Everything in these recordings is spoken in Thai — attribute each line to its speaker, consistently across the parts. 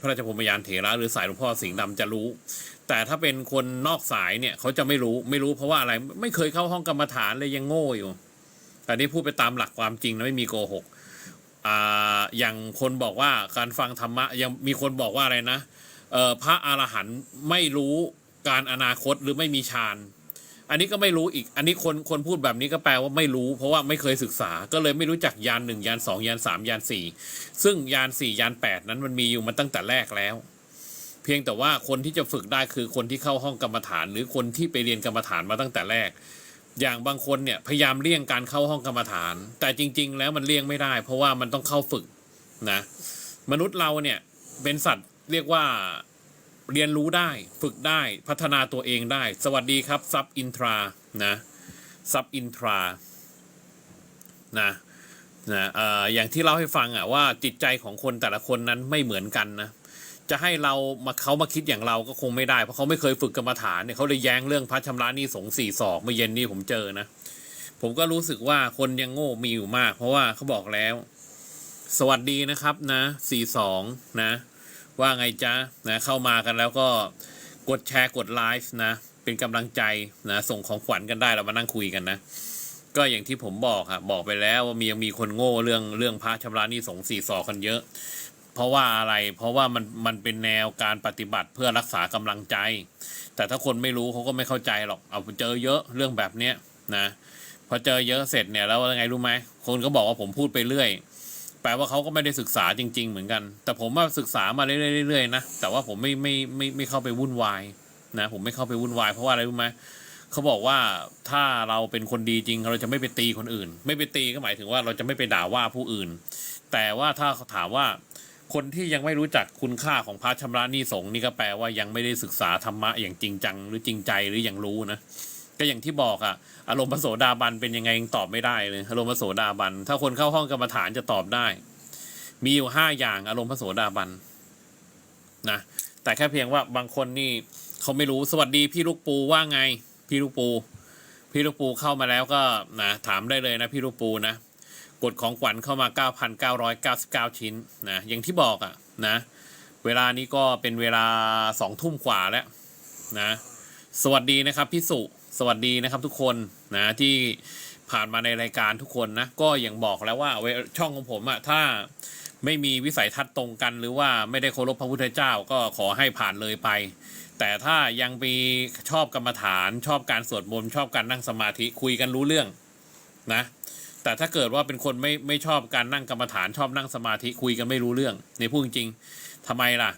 Speaker 1: พระราชพรมยานเถระหรือสายหลวงพ่อสิงห์ดำจะรู้ แต่ถ้าเป็นคนนอกสายเนี่ยเขาจะไม่รู้ไม่รู้เพราะว่าอะไรไม่เคยเข้าห้องกรรมฐานเลยยังโง่อยู่อันนี้พูดไปตามหลักความจริงนะไม่มีโกหกอ่าอย่างคนบอกว่าการฟังธรรมะยังมีคนบอกว่าอะไรนะเออพระอรหันต์ไม่รู้การอนาคตหรือไม่มีฌาน อันนี้ก็ไม่รู้อีก อันนี้คนคนพูดแบบนี้ก็แปลว่าไม่รู้ เพราะว่าไม่เคยศึกษา ก็เลยไม่รู้จักยานหนึ่งยานสองยานสามยานสี่ซึ่งยานสี่ยานแปดนั้นมันมีอยู่มาตั้งแต่แรกแล้ว เพียงแต่ว่าคนที่จะฝึกได้คือคนที่เข้าห้องกรรมฐาน หรือคนที่ไปเรียนกรรมฐานมาตั้งแต่แรก อย่างบางคนเนี่ยพยายามเลี่ยงการเข้าห้องกรรมฐาน แต่จริง ๆ แล้วมันเลี่ยงไม่ได้ เพราะว่ามันต้องเข้าฝึกนะ มนุษย์เราเนี่ยเป็นสัตว์เรียกว่า เรียนรู้ได้ฝึกได้พัฒนาตัวเองได้ สวัสดีครับซับอินทรานะซับอินทรานะนะอออย่างที่เล่าให้ฟังอะว่าจิตใจของคนแต่ละคนนั้นไม่เหมือนกันนะจะให้เรามาเขามาคิดอย่างเราก็คงไม่ได้ เพราะเขาไม่เคยฝึกกรรมฐานเนี่ยเขาเลยแย้งเรื่องพระชำระนี้สงสี่ศอกเมื่อเย็นนี้ผมเจอนะ ผมก็รู้สึกว่าคนยังโง่มีอยู่มาก เพราะว่าเขาบอกแล้ว สวัสดีนะครับนะสี่สองนะ ว่าไงจ๊ะนะเข้ามากันแล้วก็กดแชร์กดไลฟ์นะ เป็นกำลังใจนะส่งของขวัญกันได้เรามานั่งคุยกันนะ ก็อย่างที่ผมบอกอะบอกไปแล้วว่ามียังมีคนโง่เรื่องเรื่องพระชำระนี้สงสี่ศอกกันเยอะ เพราะว่าอะไรเพราะว่ามันมันเป็นแนวการปฏิบัติเพื่อรักษากำลังใจ แต่ถ้าคนไม่รู้เขาก็ไม่เข้าใจหรอกเอาเจอเยอะเรื่องแบบเนี้ยนะพอเจอเยอะเสร็จเนี่ยแล้วยังไงรู้ไหมคนก็บอกว่าผมพูดไปเรื่อย แปลว่าเขาก็ไม่ได้ศึกษาจริง ๆ เหมือนกัน แต่ผมว่าศึกษามาเรื่อยๆๆนะแต่ว่าผมไม่ไม่ไม่ไม่เข้าไปวุ่นวายนะผมไม่เข้าไปวุ่นวายเพราะว่าอะไรรู้ไหมเขาบอกว่าถ้าเราเป็นคนดีจริง เราจะไม่ไปตีคนอื่น ไม่ไปตีก็หมายถึงว่าเราจะไม่ไปด่าว่าผู้อื่น แต่ว่าถ้าเขาถามว่าคนที่ยังไม่รู้จักคุณค่าของพระชำระนี้สงฆ์นี่ก็แปลว่ายังไม่ได้ศึกษาธรรมะอย่างจริงจังหรือจริงใจหรืออย่างรู้นะ ก็อย่างที่บอกอะอารมณ์พระโสดาบันเป็นยังไงยังตอบไม่ได้เลยอารมณ์พระโสดาบัน ถ้าคนเข้าห้องกรรมฐานจะตอบได้ มีอยู่ห้าอย่างอารมณ์พระโสดาบันนะแต่แค่เพียงว่าบางคนนี่เขาไม่รู้สวัสดีพี่ลูกปูว่าไง พี่ลูกปู พี่ลูกปูเข้ามาแล้วก็นะถามได้เลยนะพี่ลูกปูนะกดของขวัญเข้ามา 9,999 ชิ้นนะอย่างที่บอกอะนะเวลานี้ก็เป็นเวลาสองทุ่มกว่าแล้วนะสวัสดีนะครับพี่สุ สวัสดีนะครับทุกคนนะที่ผ่านมาในรายการทุกคนนะก็อย่างบอกแล้วว่าช่องของผมอะถ้าไม่มีวิสัยทัศน์ตรงกัน หรือว่าไม่ได้เคารพพระพุทธเจ้าก็ขอให้ผ่านเลยไป แต่ถ้ายังมีชอบกรรมฐาน ชอบการสวดมนต์ชอบการนั่งสมาธิคุยกันรู้เรื่องนะแต่ถ้าเกิดว่าเป็นคนไม่ไม่ชอบการนั่งกรรมฐานชอบนั่งสมาธิคุยกันไม่รู้เรื่องในพูดจริงๆทำไมล่ะ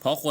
Speaker 1: เพราะคน